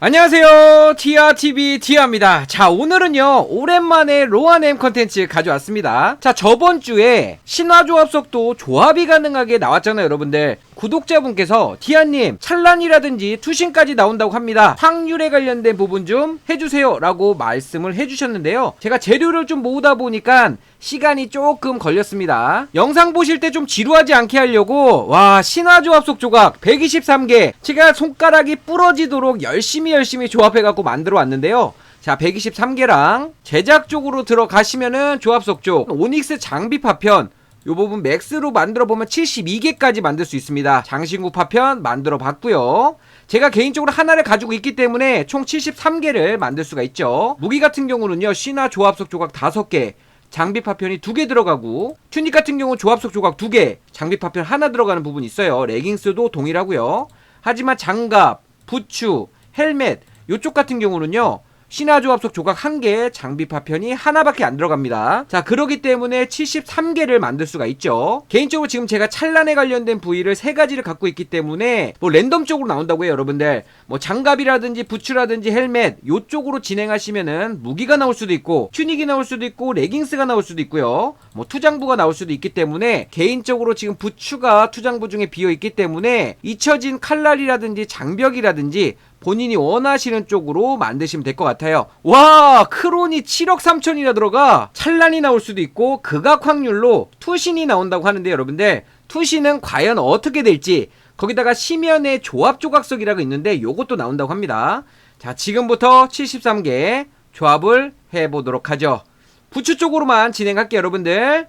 안녕하세요. 티아TV 티아입니다. 자, 오늘은요, 오랜만에 로아넴 컨텐츠 가져왔습니다. 자, 저번주에 신화조합 속도 조합이 가능하게 나왔잖아요, 여러분들. 구독자분께서 티아님, 찬란이라든지 투신까지 나온다고 합니다. 확률에 관련된 부분 좀 해주세요. 라고 말씀을 해주셨는데요. 제가 재료를 좀 모으다 보니까 시간이 조금 걸렸습니다. 영상 보실 때 좀 지루하지 않게 하려고 와 신화 조합 속 조각 123개 제가 손가락이 부러지도록 열심히 열심히 조합해갖고 만들어 왔는데요. 자 123개랑 제작 쪽으로 들어가시면은 조합 속쪽 오닉스 장비 파편 요 부분 맥스로 만들어 보면 72개까지 만들 수 있습니다. 장신구 파편 만들어 봤고요. 제가 개인적으로 하나를 가지고 있기 때문에 총 73개를 만들 수가 있죠. 무기 같은 경우는요. 신화 조합 속 조각 5개, 장비 파편이 두 개 들어가고 튜닉 같은 경우 조합 속 조각 두 개, 장비 파편 하나 들어가는 부분이 있어요. 레깅스도 동일하고요. 하지만 장갑, 부츠, 헬멧 요쪽 같은 경우는요. 신화 조합 속 조각 한 개, 장비 파편이 하나밖에 안 들어갑니다. 자, 그러기 때문에 73개를 만들 수가 있죠. 개인적으로 지금 제가 찬란에 관련된 부위를 세 가지를 갖고 있기 때문에 뭐 랜덤적으로 나온다고 해요, 여러분들. 뭐 장갑이라든지 부츠라든지 헬멧 요쪽으로 진행하시면은 무기가 나올 수도 있고 튜닉이 나올 수도 있고 레깅스가 나올 수도 있고요. 뭐 투장부가 나올 수도 있기 때문에 개인적으로 지금 부츠가 투장부 중에 비어 있기 때문에 잊혀진 칼날이라든지 장벽이라든지 본인이 원하시는 쪽으로 만드시면 될 것 같아요. 와, 크론이 7억 3천이나 들어가 찬란이 나올 수도 있고 극악 확률로 투신이 나온다고 하는데 여러분들 투신은 과연 어떻게 될지 거기다가 심연의 조합 조각석이라고 있는데 요것도 나온다고 합니다. 자, 지금부터 73개 조합을 해보도록 하죠. 부츠 쪽으로만 진행할게요, 여러분들.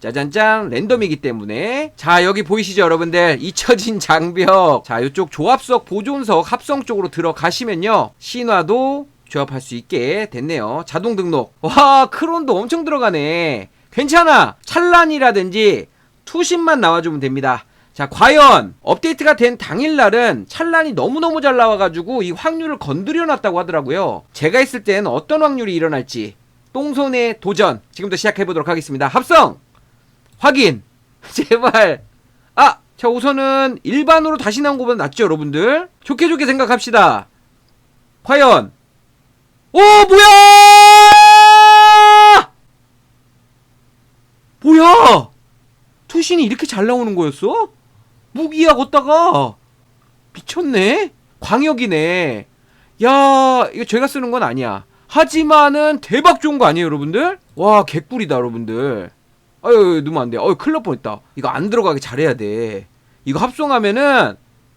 짜잔짠 랜덤이기 때문에. 자 여기 보이시죠 여러분들? 잊혀진 장벽. 자 이쪽 조합석 보존석 합성 쪽으로 들어가시면요. 신화도 조합할 수 있게 됐네요. 자동 등록. 와 크론도 엄청 들어가네. 괜찮아. 찬란이라든지 투신만 나와주면 됩니다. 자 과연 업데이트가 된 당일날은 찬란이 너무너무 잘 나와가지고 이 확률을 건드려 놨다고 하더라고요. 제가 있을 땐 어떤 확률이 일어날지. 똥손의 도전. 지금부터 시작해보도록 하겠습니다. 합성 확인. 제발. 아! 자 우선은 일반으로 다시 나온 것보다 낫죠 여러분들? 좋게 좋게 생각합시다. 과연. 오 뭐야! 뭐야? 투신이 이렇게 잘 나오는 거였어? 무기야 걷다가. 미쳤네. 광역이네. 야 이거 제가 쓰는 건 아니야. 하지만은 대박 좋은 거 아니에요 여러분들? 와 개꿀이다 여러분들 아유 누면 안 돼. 어유 큰일 날 뻔했다. 이거 안 들어가게 잘해야 돼. 이거 합성하면은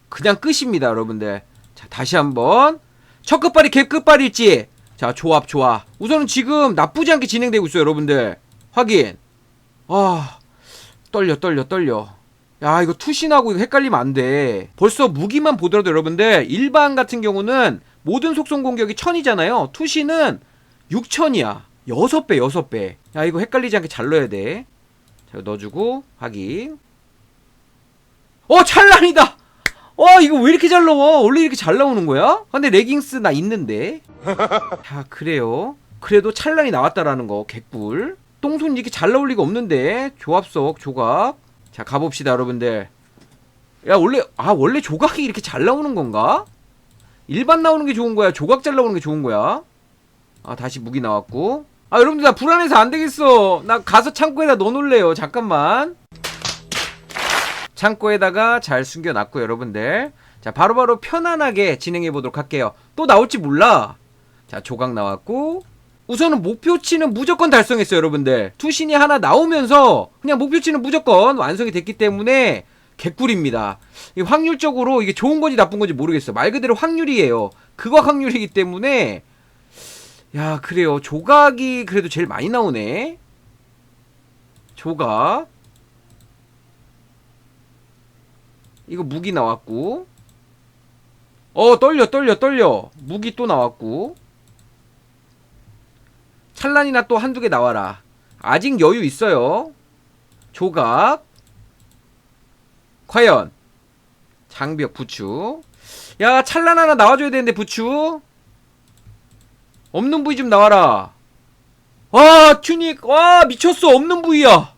그냥 끝입니다 여러분들. 자 다시 한번. 첫 끝발이 개 끝발일지. 자 조합 조합. 우선은 지금 나쁘지 않게 진행되고 있어요 여러분들. 확인. 아 떨려 떨려 떨려. 야 이거 투신하고 이거 헷갈리면 안 돼. 벌써 무기만 보더라도 여러분들 일반 같은 경우는 모든 속성 공격이 1000이잖아요. 투신은 6000이야. 6배 6배. 야 이거 헷갈리지 않게 잘 넣어야 돼. 자, 넣어주고 확인 어 찬란이다! 어 이거 왜 이렇게 잘 나와? 원래 이렇게 잘 나오는 거야? 근데 레깅스 나 있는데. 자 그래요. 그래도 찬란이 나왔다라는 거 개꿀. 똥손 이렇게 잘 나올 리가 없는데. 조합석 조각. 자 가봅시다 여러분들. 야 원래 아 원래 조각이 이렇게 잘 나오는 건가? 일반 나오는 게 좋은 거야? 조각 잘 나오는 게 좋은 거야? 아 다시 무기 나왔고 아 여러분들 나 불안해서 안 되겠어. 나 가서 창고에다 넣어놓을래요. 잠깐만. 창고에다가 잘 숨겨놨고 여러분들. 자 바로 바로 편안하게 진행해 보도록 할게요. 또 나올지 몰라. 자 조각 나왔고. 우선은 목표치는 무조건 달성했어요 여러분들. 투신이 하나 나오면서 그냥 목표치는 무조건 완성이 됐기 때문에 개꿀입니다. 이 확률적으로 이게 좋은 건지 나쁜 건지 모르겠어. 말 그대로 확률이에요. 그거 확률이기 때문에 야 그래요. 조각이 그래도 제일 많이 나오네. 조각. 이거 무기 나왔고. 어 떨려 떨려 떨려. 무기 또 나왔고. 찬란이나 또 한두 개 나와라. 아직 여유 있어요. 조각. 과연. 장벽 부추. 야 찬란 하나 나와줘야 되는데 부추 없는 부위 좀 나와라 와 튜닉 와 미쳤어 없는 부위야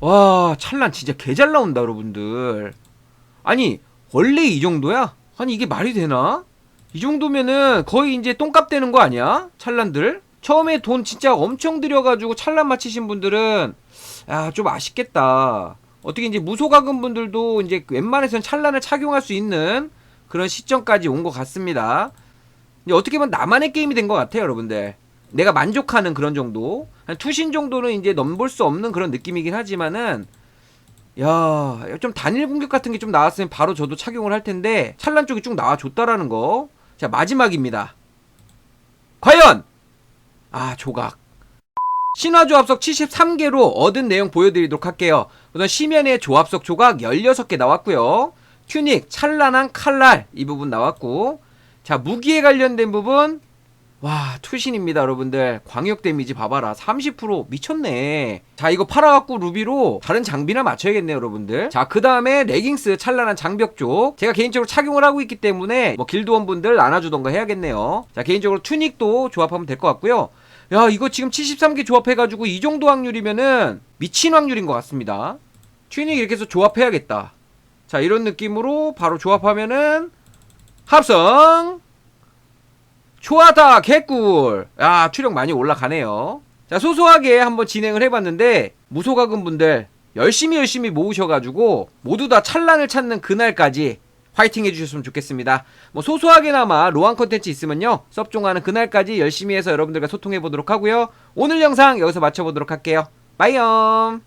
와 찰란 진짜 개 잘 나온다 여러분들 아니 원래 이 정도야 아니 이게 말이 되나? 이 정도면은 거의 이제 똥값 되는 거 아니야? 찰란들? 처음에 돈 진짜 엄청 들여가지고 찰란 맞히신 분들은 아 좀 아쉽겠다. 어떻게 이제 무소가금 분들도 이제 웬만해서는 찰란을 착용할 수 있는 그런 시점까지 온 것 같습니다. 어떻게 보면 나만의 게임이 된 것 같아요, 여러분들. 내가 만족하는 그런 정도. 한 투신 정도는 이제 넘볼 수 없는 그런 느낌이긴 하지만은 야, 좀 단일 공격 같은 게 좀 나왔으면 바로 저도 착용을 할 텐데 찰란 쪽이 쭉 나와줬다라는 거. 자, 마지막입니다. 과연 아, 조각. 신화 조합석 73개로 얻은 내용 보여드리도록 할게요. 우선 시면에 조합석 조각 16개 나왔고요. 튜닉, 찬란한 칼날 이 부분 나왔고 자 무기에 관련된 부분. 와 투신입니다 여러분들. 광역 데미지 봐봐라. 30% 미쳤네. 자 이거 팔아갖고 루비로 다른 장비나 맞춰야겠네요 여러분들. 자 그 다음에 레깅스 찬란한 장벽 쪽. 제가 개인적으로 착용을 하고 있기 때문에 뭐 길드원분들 나눠주던가 해야겠네요. 자 개인적으로 튜닉도 조합하면 될 것 같고요. 야 이거 지금 73개 조합해가지고 이 정도 확률이면은 미친 확률인 것 같습니다. 튜닉 이렇게 해서 조합해야겠다. 자 이런 느낌으로 바로 조합하면은 합성. 좋아다 개꿀. 야 추력 많이 올라가네요. 자 소소하게 한번 진행을 해봤는데 무소가금 분들 열심히 열심히 모으셔가지고 모두 다 찬란을 찾는 그날까지 화이팅 해주셨으면 좋겠습니다. 뭐 소소하게나마 로한 컨텐츠 있으면요. 섭종하는 그날까지 열심히 해서 여러분들과 소통해 보도록 하고요. 오늘 영상 여기서 마쳐보도록 할게요. 빠이염